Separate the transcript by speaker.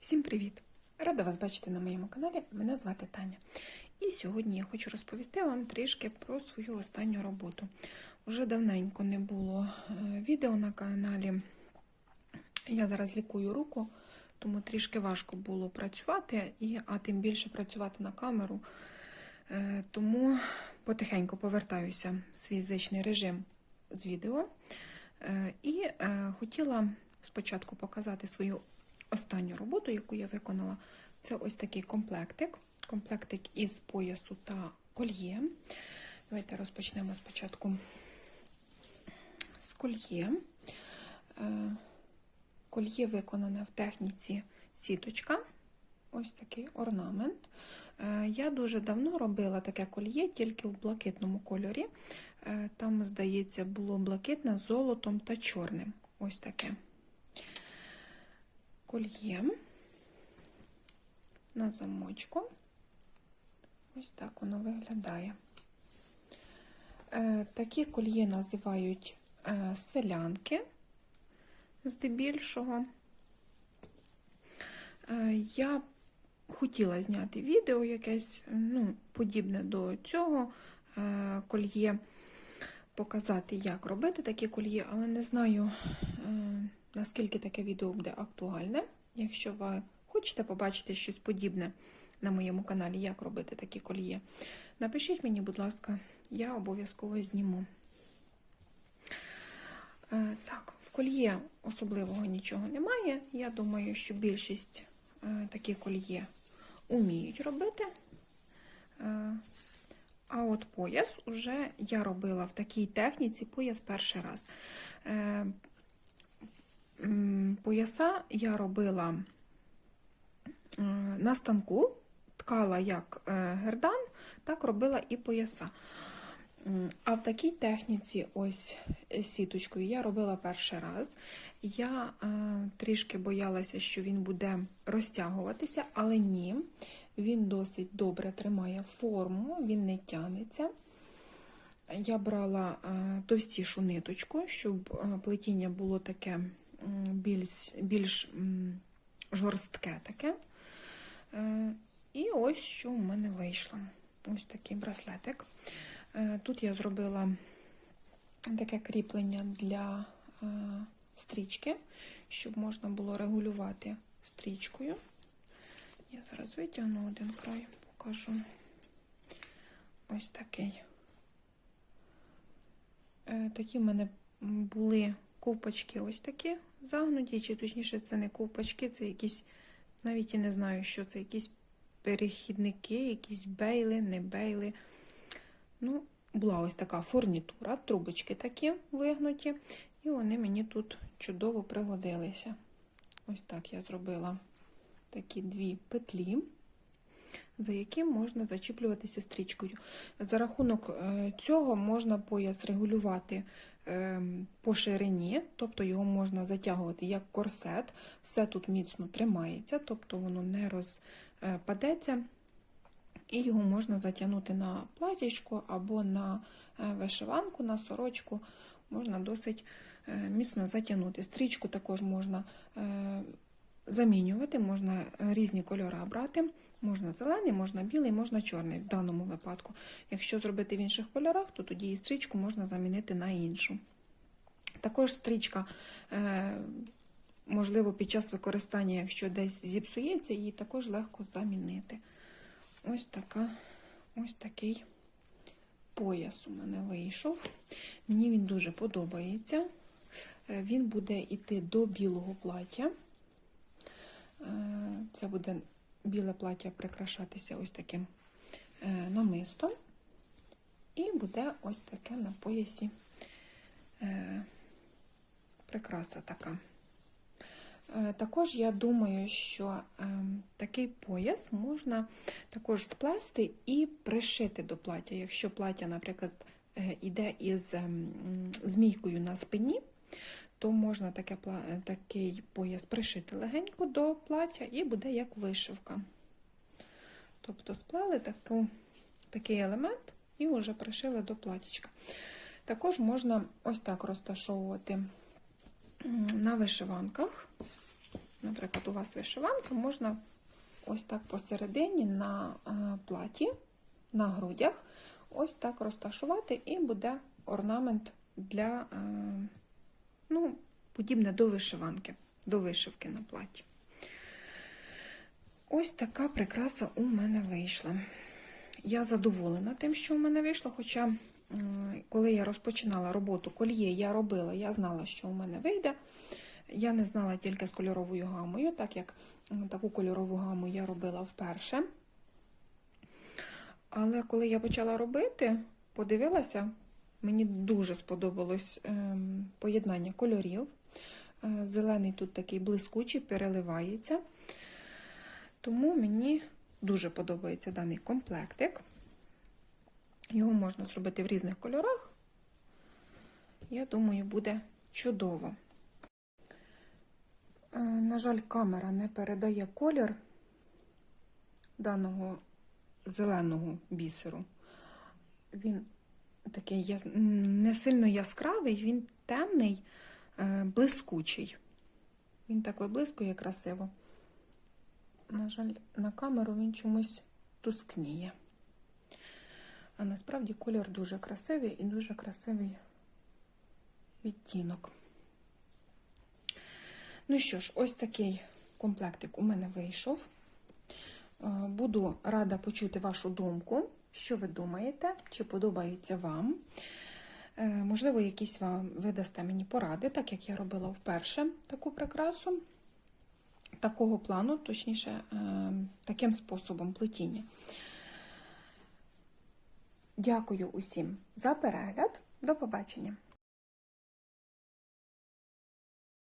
Speaker 1: Всім привіт! Рада вас бачити на моєму каналі. Мене звати Таня. І сьогодні я хочу розповісти вам трішки про свою останню роботу. Уже давненько не було е, відео на каналі. Я зараз лікую руку, тому трішки важко було працювати, і, а тим більше працювати на камеру. Е, Тому потихеньку повертаюся в свій звичний режим з відео. Е, І хотіла спочатку показати свою останню роботу, яку я виконала. Це ось такий комплектик. Комплектик із поясу та кольє. Давайте розпочнемо спочатку з кольє. Е, Кольє виконане в техніці сіточка. Ось такий орнамент. Е, Я дуже давно робила таке кольє, тільки в блакитному кольорі. Е, Там, здається, було блакитне з золотом та чорним. Ось таке. Кольє на замочку. Ось так воно виглядає. Е, Такі кольє називають е, селянки здебільшого. Е, Я хотіла зняти відео якесь ну, подібне до цього кольє, показати, як робити такі кольє, але не знаю, наскільки таке відео буде актуальне. Якщо ви хочете побачити щось подібне на моєму каналі, як робити такі кольє, напишіть мені, будь ласка, я обов'язково зніму. Е, Так, в кольє особливого нічого немає. Я думаю, що більшість е, такі кольє уміють робити. Е, А от пояс уже я робила в такій техніці пояс перший раз. Пояса я робила е, на станку, ткала як е, гердан, так робила і пояса. А в такій техніці, ось е, сіточкою, я робила перший раз. Я е, трішки боялася, що він буде розтягуватися, але ні, він досить добре тримає форму, він не тягнеться. Я брала е, товстішу ниточку, щоб плетіння було таке більш, більш жорстке таке. Е, І ось що у мене вийшло. Ось такий браслетик. Е, Тут я зробила таке кріплення для е, стрічки, щоб можна було регулювати стрічкою. Я зараз витягну один край, покажу. Ось такий. Такі в мене були ковпачки ось такі загнуті, чи точніше, це не ковпачки, це якісь, навіть і не знаю, що це, якісь перехідники, якісь бейли, не бейли. Ну, була ось така фурнітура, трубочки такі вигнуті, і вони мені тут чудово пригодилися. Ось так я зробила такі дві петлі, за які можна зачіплюватися стрічкою. За рахунок е, цього можна пояс регулювати е, по ширині, тобто його можна затягувати як корсет, все тут міцно тримається, тобто воно не розпадеться. І його можна затягнути на платічку або на е, вишиванку, на сорочку. Можна досить е, міцно затягнути. Стрічку також можна е, замінювати, можна різні кольори брати. Можна зелений, можна білий, можна чорний в даному випадку. Якщо зробити в інших кольорах, то тоді і стрічку можна замінити на іншу. Також стрічка, можливо, під час використання, якщо десь зіпсується, її також легко замінити. Ось така, ось такий пояс у мене вийшов. Мені він дуже подобається. Е, Він буде йти до білого плаття. Е, Це буде біле плаття прикрашатися ось таким е, намистом. І буде ось таке на поясі прикраса така. Е, Також я думаю, що е, такий пояс можна також сплести і пришити до плаття. Якщо плаття, наприклад, е, іде із змійкою на спині, то можна таке, такий пояс пришити легенько до плаття і буде як вишивка. Тобто сплели таку, такий елемент і вже пришили до платічка. Також можна ось так розташовувати на вишиванках. наприклад, у вас вишиванка, можна ось так посередині на е, платі, на грудях, ось так розташувати, і буде орнамент для, е, ну, подібне до вишиванки, до вишивки на платі. Ось така прикраса у мене вийшла. Я задоволена тим, що у мене вийшло, хоча, коли я розпочинала роботу кольє, я робила, я знала, що у мене вийде. Я не знала тільки з кольоровою гамою, так як таку кольорову гаму я робила вперше. Але коли я почала робити, подивилася, мені дуже сподобалось ем, поєднання кольорів. Е, Зелений тут такий блискучий, переливається. Тому мені дуже подобається даний комплектик. Його можна зробити в різних кольорах. Я думаю, буде чудово. Е, На жаль, камера не передає колір даного зеленого бісеру. Він такий не сильно яскравий, він темний, е, блискучий. Він так виблискує красиво. На жаль, на камеру він чомусь тускніє. А насправді колір дуже красивий і дуже красивий відтінок. Ну що ж, ось такий комплектик у мене вийшов. Е, Буду рада почути вашу думку, що ви думаєте, чи подобається вам. Е, Можливо, якісь вам ви дасте мені поради, так як я робила вперше таку прикрасу, такого плану, точніше, е, таким способом плетіння. Дякую усім за перегляд. До побачення!